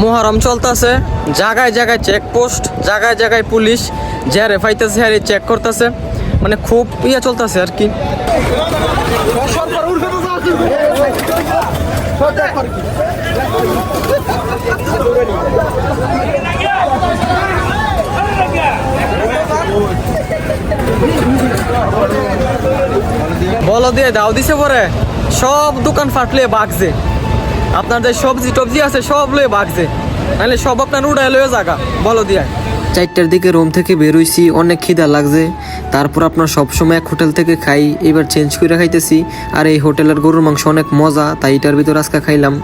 মোহরম চলতেছে। জায়গায় জায়গায় চেকপোস্ট জায়গায় জায়গায় পুলিশ যারে ফাইতেছে হ্যারে চেক করতেছে। মানে খুব ইয়ে চলতেছে আর কি। বলো দিয়ে দাও দিছে পরে। সব দোকান ফাটলে বাগছে। আপনার যে সবজি টবজি আছে, সব লয়ে বাগছে। নাহলে সব আপনার উড়ায় লয়ে জাগা বলো দিয়ে। চারটার দিকে রুম থেকে বেরোইছি অনেক খিদা লাগছে। তারপর আপনার সবসময় এক হোটেল থেকে খাই, এবার চেঞ্জ করে খাইতেছি। আর এই হোটেলের গরুর মাংস অনেক মজা, তাই এটার ভিতরে আজকে খাইলাম।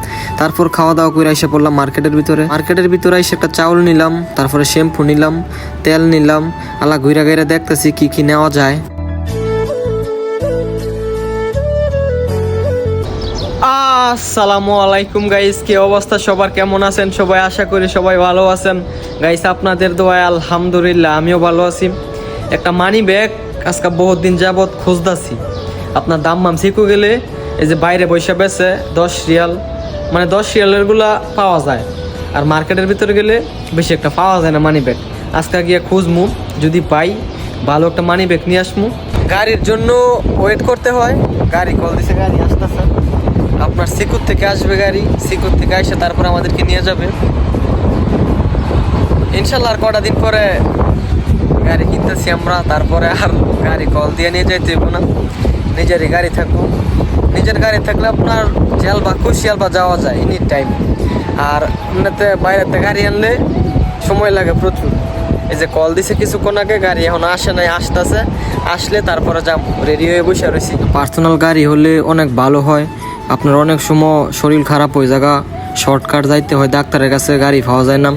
তারপর খাওয়া দাওয়া করে এসে পড়লাম মার্কেটের ভিতরে। মার্কেটের ভিতরে এসে একটা চাউল নিলাম, তারপরে শ্যাম্পু নিলাম, তেল নিলাম। আলা ঘুরা ঘুরা দেখতেছি কি কি নেওয়া যায়। আসসালামু আলাইকুম গাইস কি অবস্থা? সবার কেমন আছেন? সবাই আশা করি সবাই ভালো আছেন। গাইস আপনাদের দোয়ায় আলহামদুলিল্লাহ, আমিও ভালো আছি। একটা মানি ব্যাগ আজকে বহুত দিন যাবৎ খুঁজতাছি। আপনার দাম মাম শিখু গেলে, এই যে বাইরে বৈশা বেছে, দশ রিয়াল মানে দশ রিয়ালেরগুলা পাওয়া যায়। আর মার্কেটের ভিতরে গেলে বেশি একটা পাওয়া যায় না মানি ব্যাগ আজকে গিয়ে খুঁজমু, যদি পাই, ভালো একটা মানি ব্যাগ নিয়ে আসমু। গাড়ির জন্য ওয়েট করতে হয়। গাড়ি কল দিছে, গাড়ি আসতেছে। আপনার সিকুর থেকে আসবে গাড়ি, সিকুর থেকে এসে তারপর আমাদেরকে নিয়ে যাবে। ইনশাল্লাহ আর কটা দিন পরে গাড়ি কিনতেছি আমরা, তারপরে আর গাড়ি কল দিয়ে নিয়ে যাইতে না। নিজেরই গাড়ি থাকব। নিজের গাড়ি থাকলে আপনার জেল বা খুশিয়াল বা যাওয়া যায় এনি টাইম আর এমনিতে বাইরেতে গাড়ি আনলে সময় লাগে প্রচুর। এই যে কল দিছে কিছুক্ষণ আগে, গাড়ি এখন আসে নাই, আসতেছে। আসলে তারপরে যাব। রেডি হয়ে বসে রয়েছি পার্সোনাল গাড়ি হলে অনেক ভালো হয়। আপনার অনেক সময় শরীর খারাপ হয়ে জায়গা শর্টকাট যাইতে হয়, ডাক্তারের কাছে গাড়ি পাওয়া যায় না।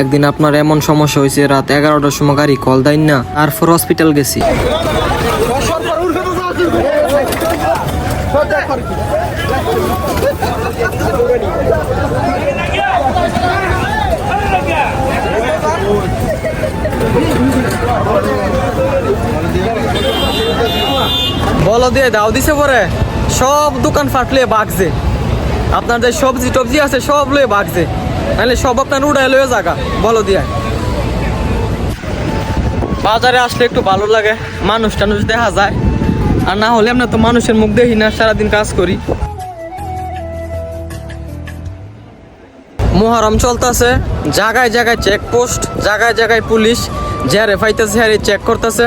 একদিন আপনার এমন সমস্যা হয়েছে, রাত এগারোটার সময় গাড়ি কল দেয় না, তারপর হসপিটাল গেছি। বলো দিয়ে, দাও দিছে পরে। সব দোকান ফাটলে বাগছে। আপনার যে সবজি টবজি আছে সব লয়ে বাগছে। নাহলে সব আপনার উড়ায় লয়ে জাগা বলো দিয়ে। বাজারে আসলে একটু ভালো লাগে, মানুষ টানুষ দেখা যায়। আর না হলে আমরা তো মানুষের মুখ দেখি না, সারাদিন কাজ করি। মোহরম চলতেছে, জায়গায় জায়গায় চেকপোস্ট জায়গায় জায়গায় পুলিশ যারে ফাইতেছে হ্যারে চেক করতেছে।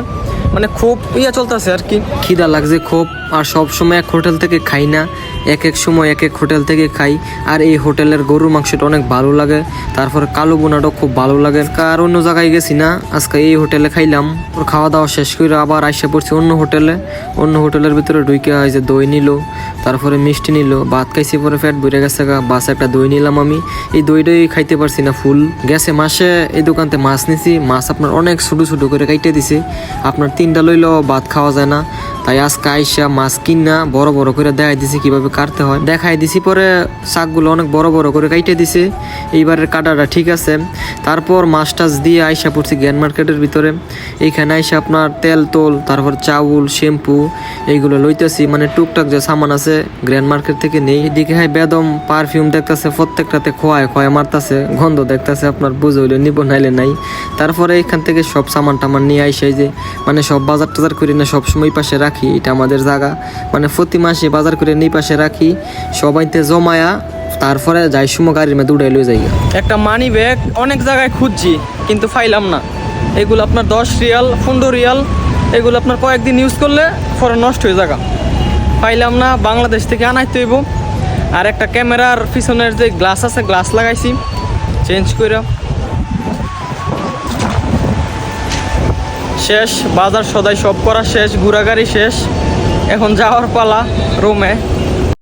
মানে খুব ইয়ে চলতেছে আর কি। খিদা লাগছে খুব, আর সব সময় এক হোটেল থেকে খাই না। এক এক সময় এক এক হোটেল থেকে খাই। আর এই হোটেলের গরুর মাংসটা অনেক ভালো লাগে। তারপর কালো বোনাটাও খুব ভালো লাগে। আর অন্য জায়গায় গেছি না, আজকে এই হোটেলে খাইলাম। ওর খাওয়া দাওয়া শেষ করে আবার আইসা পড়ছি অন্য হোটেলে। অন্য হোটেলের ভিতরে ঢুকে হয় যে দই নিল, তারপরে মিষ্টি নিল, ভাত খাইছি পরে ফ্যাট বেড়ে গেছে বাস একটা দই নিলাম আমি। এই দইটাই খাইতে পারছি না ফুল। গেছে মাসে এই দোকানতে মাছ নিছি, মাছ আপনার অনেক ছোটো ছোটো করে কাইটে দিছে। আপনার তিনটা লইলেও ভাত খাওয়া যায় না। তাই আজকে আইসা মাছ কিনা বড় বড় করে দেখাই দিছি কীভাবে কাটতে হয়। দেখাই দিছি, পরে শাকগুলো অনেক বড় বড় করে কাইটে দিছে। এইবারের কাটাটা ঠিক আছে। তারপর মাছ টাছ দিয়ে আইসা পড়ছি জ্ঞান মার্কেটের ভিতরে। এইখানে আইসা আপনার তেল তোল, তারপর চাউল, শ্যাম্পু এইগুলো লইতেছি। মানে টুকটাক যে সামান আছে, গ্র্যান্ড মার্কেট থেকে নেই। এদিকে হয়, বেদম পারফিউম দেখতেছে, প্রত্যেকটাতে খোয়ায় খোয়ায় মারতাছে। গন্ধ দেখতেছে, আপনার বুঝে হইলে, নিব নাইলে নাই। তারপরে এখান থেকে সব সামান টামান নিয়ে আইসে যে মানে সব বাজার টাজার করি না সব সময় পাশে রাখি। এটা আমাদের জায়গা। মানে প্রতি মাসে বাজার করে নেই পাশে রাখি। সবাইতে জমায়া, তারপরে যাই সময় গাড়ির মধ্যে উড়াই লয়ে যাই। একটা মানি ব্যাগ অনেক জায়গায় খুঁজছি, কিন্তু পাইলাম না। এগুলো আপনার দশ রিয়াল, পনেরো রিয়াল, এগুলো আপনার কয়েকদিন ইউজ করলে পরে নষ্ট হয়ে যাগা। পাইলাম না, বাংলাদেশ থেকে আনাইতে হইব। আর একটা ক্যামেরার পিছনের যে গ্লাস আছে গ্লাস লাগাইছি। চেঞ্জ করে শেষ বাজার সদাই সব করা শেষ ঘোরাগাড়ি শেষ। এখন যাওয়ার পালা রুমে।